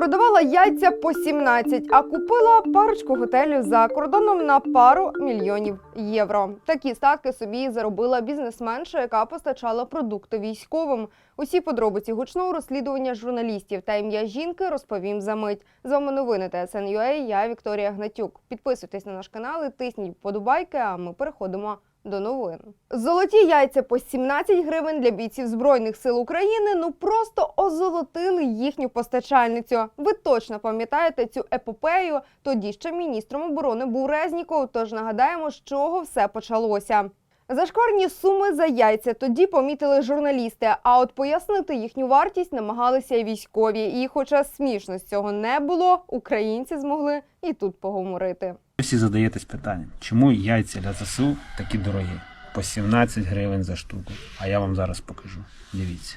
Продавала яйця по 17, а купила парочку готелів за кордоном на пару мільйонів євро. Такі статки собі заробила бізнесменша, яка постачала продукти військовим. Усі подробиці гучного розслідування журналістів та ім'я жінки розповім за мить. З вами новини ТСН.UA, Я Вікторія Гнатюк. Підписуйтесь на наш канал і тисніть вподобайки. А ми переходимо до новин. Золоті яйця по 17 гривень для бійців збройних сил України. Ну просто озолотили їхню постачальницю. Ви точно пам'ятаєте цю епопею? Тоді ще міністром оборони був Резніков. Тож нагадаємо, з чого все почалося. Зашкварні суми за яйця тоді помітили журналісти. А от пояснити їхню вартість намагалися й військові. І, хоча смішно з цього не було, українці змогли і тут поговорити. Всі задаєтесь питанням, чому яйця для ЗСУ такі дорогі? По 17 гривень за штуку. А я вам зараз покажу. Дивіться.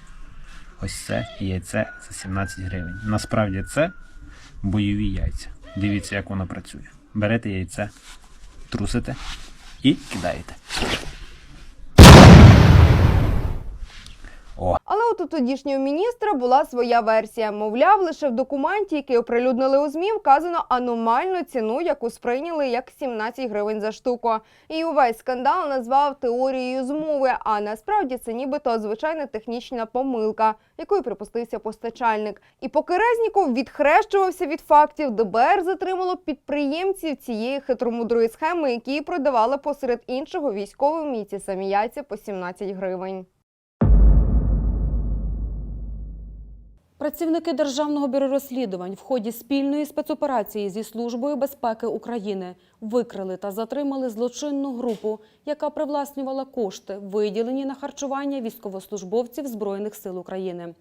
Ось це яйце за 17 гривень. Насправді це бойові яйця. Дивіться, як воно працює. Берете яйце, трусите і кидаєте. О, Але от у тодішнього міністра була своя версія. Мовляв, лише в документі, який оприлюднили у ЗМІ, вказано аномальну ціну, яку сприйняли як 17 гривень за штуку. І увесь скандал назвав теорією змови. А насправді це нібито звичайна технічна помилка, якою припустився постачальник. І поки Резніков відхрещувався від фактів, ДБР затримало підприємців цієї хитромудрої схеми, які продавали посеред іншого військовим і ці самі яйця по 17 гривень. Працівники Державного бюро розслідувань в ході спільної спецоперації зі Службою безпеки України викрили та затримали злочинну групу, яка привласнювала кошти, виділені на харчування військовослужбовців Збройних сил України.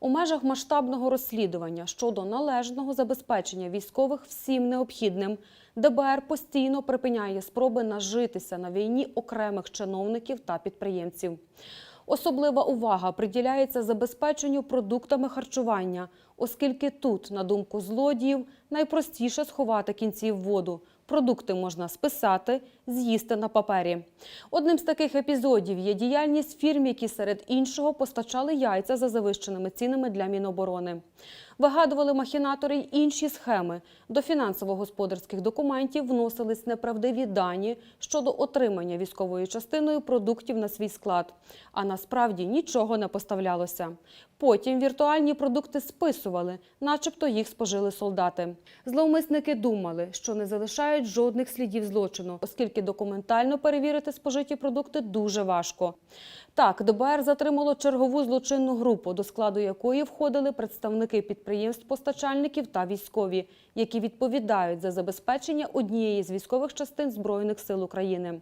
У межах масштабного розслідування щодо належного забезпечення військових всім необхідним ДБР постійно припиняє спроби нажитися на війні окремих чиновників та підприємців. Особлива увага приділяється забезпеченню продуктами харчування, оскільки тут, на думку злодіїв, найпростіше сховати кінці в воду. Продукти можна списати, з'їсти на папері. Одним з таких епізодів є діяльність фірм, які серед іншого постачали яйця за завищеними цінами для Міноборони. Вигадували махінатори й інші схеми. До фінансово-господарських документів вносились неправдиві дані щодо отримання військовою частиною продуктів на свій склад. А насправді нічого не поставлялося. Потім віртуальні продукти списували, начебто їх спожили солдати. Зловмисники думали, що не залишають жодних слідів злочину, оскільки документально перевірити спожиті продукти дуже важко. Так, ДБР затримало чергову злочинну групу, до складу якої входили представники підприємств-постачальників та військові, які відповідають за забезпечення однієї з військових частин Збройних сил України.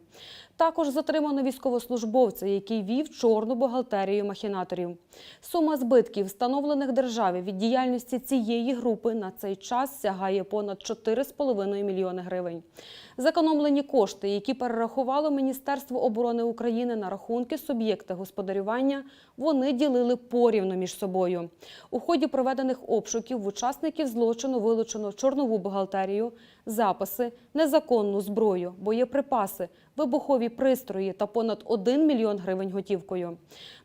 Також затримано військовослужбовця, який вів чорну бухгалтерію махінаторів. Сума збитків, встановлених державі від діяльності цієї групи, на цей час сягає понад 4,5 мільйони гривень. Зекономлені кошти, які перерахувало Міністерство оборони України на рахунки суб'єкта господарювання, вони ділили порівну між собою. У ході проведених обшуків в учасників злочину вилучено чорнову бухгалтерію, записи, незаконну зброю, боєприпаси, вибухові пристрої та понад 1 мільйон гривень готівкою.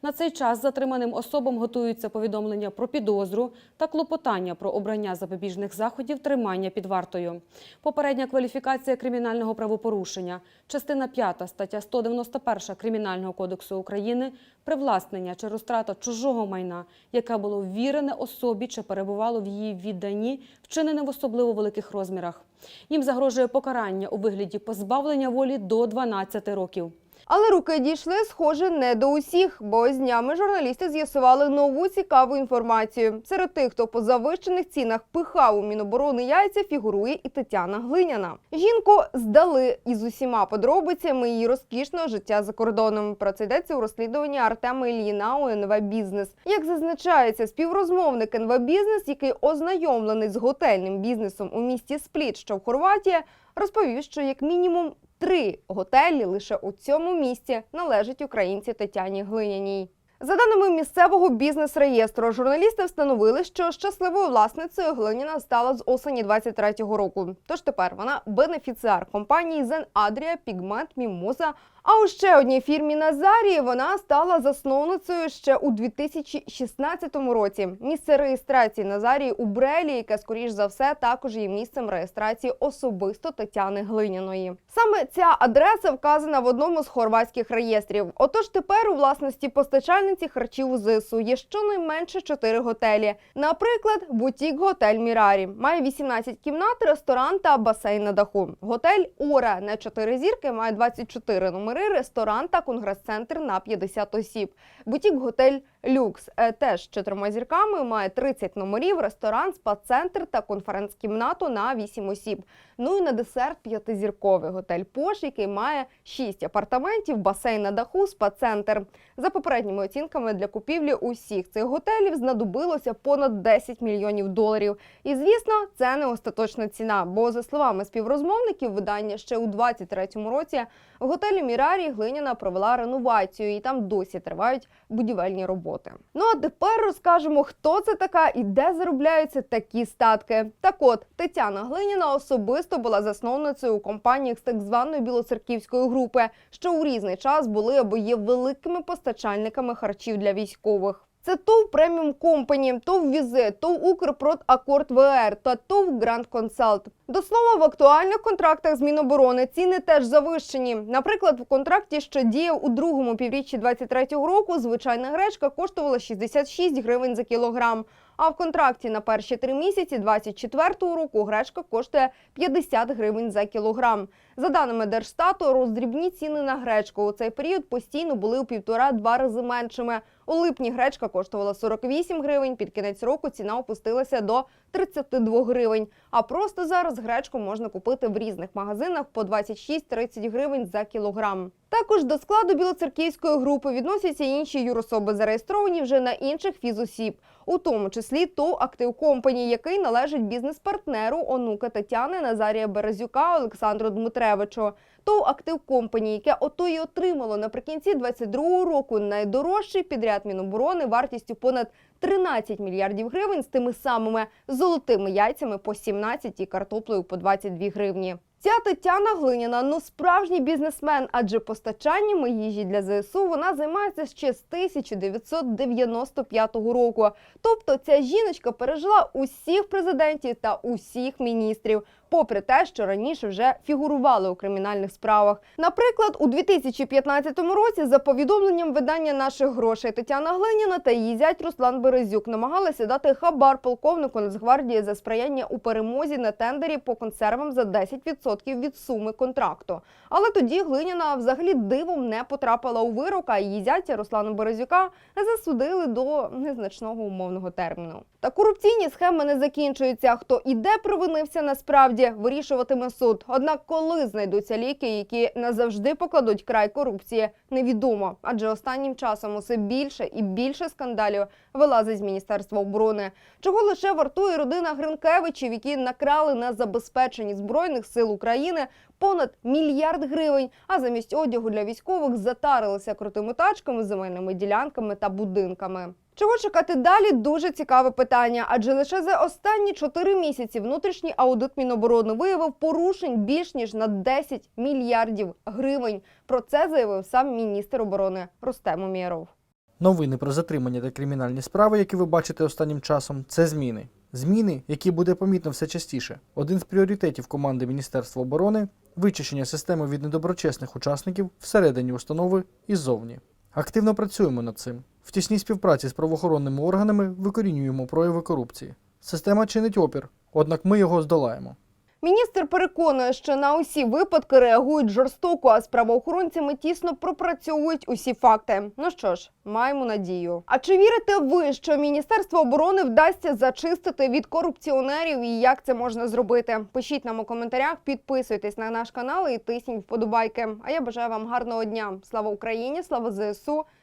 На цей час затриманим особам готуються повідомлення про підозру та клопотання про обрання запобіжних заходів тримання під вартою. Попередня кваліфікація кримінального правопорушення, частина 5 стаття 191 Кримінального кодексу України привласнення чи розтрата чужого майна, яке було ввірене особі чи перебувало в її відданні, вчинене в особливо великих розмірах. Їм загрожує покарання у вигляді позбавлення волі до 12 років. Але руки дійшли, схоже, не до усіх, бо з днями журналісти з'ясували нову цікаву інформацію. Серед тих, хто по завищених цінах пихав у Міноборони яйця, фігурує і Тетяна Глиняна. Жінку здали із усіма подробицями її розкішного життя за кордоном. Про це йдеться у розслідуванні Артема Ільїна у НВ Бізнес. Як зазначається, співрозмовник НВ Бізнес, який ознайомлений з готельним бізнесом у місті Спліт, що в Хорватії, розповів, що як мінімум три готелі лише у цьому місті належать українці Тетяні Глиняній. За даними місцевого бізнес-реєстру, журналісти встановили, що щасливою власницею Глиніна стала з осені 23-го року. Тож тепер вона бенефіціар компанії Зен Адрія Пігмент Mimosa, А у ще одній фірмі Назарії вона стала засновницею ще у 2016 році. Місце реєстрації Назарії у Брелі, яке скоріш за все також є місцем реєстрації особисто Тетяни Глиняної. Саме ця адреса вказана в одному з хорватських реєстрів. Отож, тепер у власності постачальниці харчів у ЗСУ є щонайменше чотири готелі. Наприклад, бутік готель Мірарі має 18 кімнат, ресторан та басейн на даху. Готель Ора на 4 зірки має 24 номери, ресторан та конгрес-центр на 50 осіб. Бутік готель Люкс е, теж з чотирма зірками має 30 номерів, ресторан, спа-центр та конференц-кімнату на 8 осіб. Ну і на десерт п'ятизірковий готель Пош, який має 6 апартаментів, басейн на даху, спа-центр. За попередніми оцінками для купівлі усіх цих готелів знадобилося понад 10 мільйонів доларів. І звісно, це не остаточна ціна. Бо за словами співрозмовників, видання ще у 23-му році в готелі Мірарі Глиняна провела реновацію, і там досі тривають будівельні роботи. Ну а тепер розкажемо, хто це така і де заробляються такі статки. Так от Тетяна Глиніна особисто була засновницею у компаніях з так званої білоцерківської групи, що у різний час були або є великими постачальниками харчів для військових. Це ТОВ Преміум Компані, ТОВ Візит, ТОВ Укрпродакорд ВР та ТОВ Гранд Консалт. До слова, в актуальних контрактах з Міноборони ціни теж завищені. Наприклад, в контракті, що діяв у другому півріччі 23-го року, звичайна гречка коштувала 66 гривень за кілограм. А в контракті на перші три місяці 24-го року гречка коштує 50 гривень за кілограм. За даними Держстату, роздрібні ціни на гречку у цей період постійно були у півтора-два рази меншими. У липні гречка коштувала 48 гривень. Під кінець року ціна опустилася до 32 гривень. А просто зараз гречку можна купити в різних магазинах по 26-30 гривень за кілограм. Також до складу білоцерківської групи відносяться інші юрособи, зареєстровані вже на інших фізосіб, у тому числі ТОВ Актив Компані, який належить бізнес-партнеру онука Тетяни Назарія Березюка Олександру Дмитревичу. ТОВ Актив Компані, яке ото й отримало наприкінці 22-го року найдорожчий підряд Міноборони вартістю понад 13 мільярдів гривень з тими самими золотими яйцями по 17 і картоплею по 22 гривні. Ця Тетяна Глиняна ну справжній бізнесмен, адже постачаннями їжі для ЗСУ вона займається ще з 1995 року. Тобто ця жіночка пережила усіх президентів та усіх міністрів, попри те, що раніше вже фігурували у кримінальних справах. Наприклад, у 2015 році, за повідомленням видання наших грошей, Тетяна Глиніна та її зять Руслан Березюк намагалися дати хабар полковнику Нацгвардії за сприяння у перемозі на тендері по консервам за 10% від суми контракту. Але тоді Глиняна взагалі дивом не потрапила у вирок, а її зятя Руслану Березюка засудили до незначного умовного терміну. Та корупційні схеми не закінчуються. Хто і де провинився насправді, вирішуватиме суд. Однак, коли знайдуться ліки, які назавжди покладуть край корупції, невідомо. Адже останнім часом усе більше і більше скандалів вилазить з міністерства оборони. Чого лише вартує родина Гринкевичів, які накрали на забезпеченні збройних сил України понад мільярд гривень, а замість одягу для військових затарилися крутими тачками, земельними ділянками та будинками. Чого чекати далі? Дуже цікаве питання. Адже лише за останні 4 місяці внутрішній аудит Міноборони виявив порушень більш ніж на 10 мільярдів гривень. Про це заявив сам міністр оборони Рустем Умєров. Новини про затримання та кримінальні справи, які ви бачите останнім часом, це зміни. Зміни, які буде помітно все частіше. Один з пріоритетів команди Міністерства оборони вичищення системи від недоброчесних учасників всередині установи і ззовні. Активно працюємо над цим. В тісній співпраці з правоохоронними органами викорінюємо прояви корупції. Система чинить опір, однак ми його здолаємо. Міністр переконує, що на усі випадки реагують жорстоко, а з правоохоронцями тісно пропрацьовують усі факти. Ну що ж, маємо надію. А чи вірите ви, що Міністерство оборони вдасться зачистити від корупціонерів і як це можна зробити? Пишіть нам у коментарях, підписуйтесь на наш канал і тисніть вподобайки. А я бажаю вам гарного дня. Слава Україні, слава ЗСУ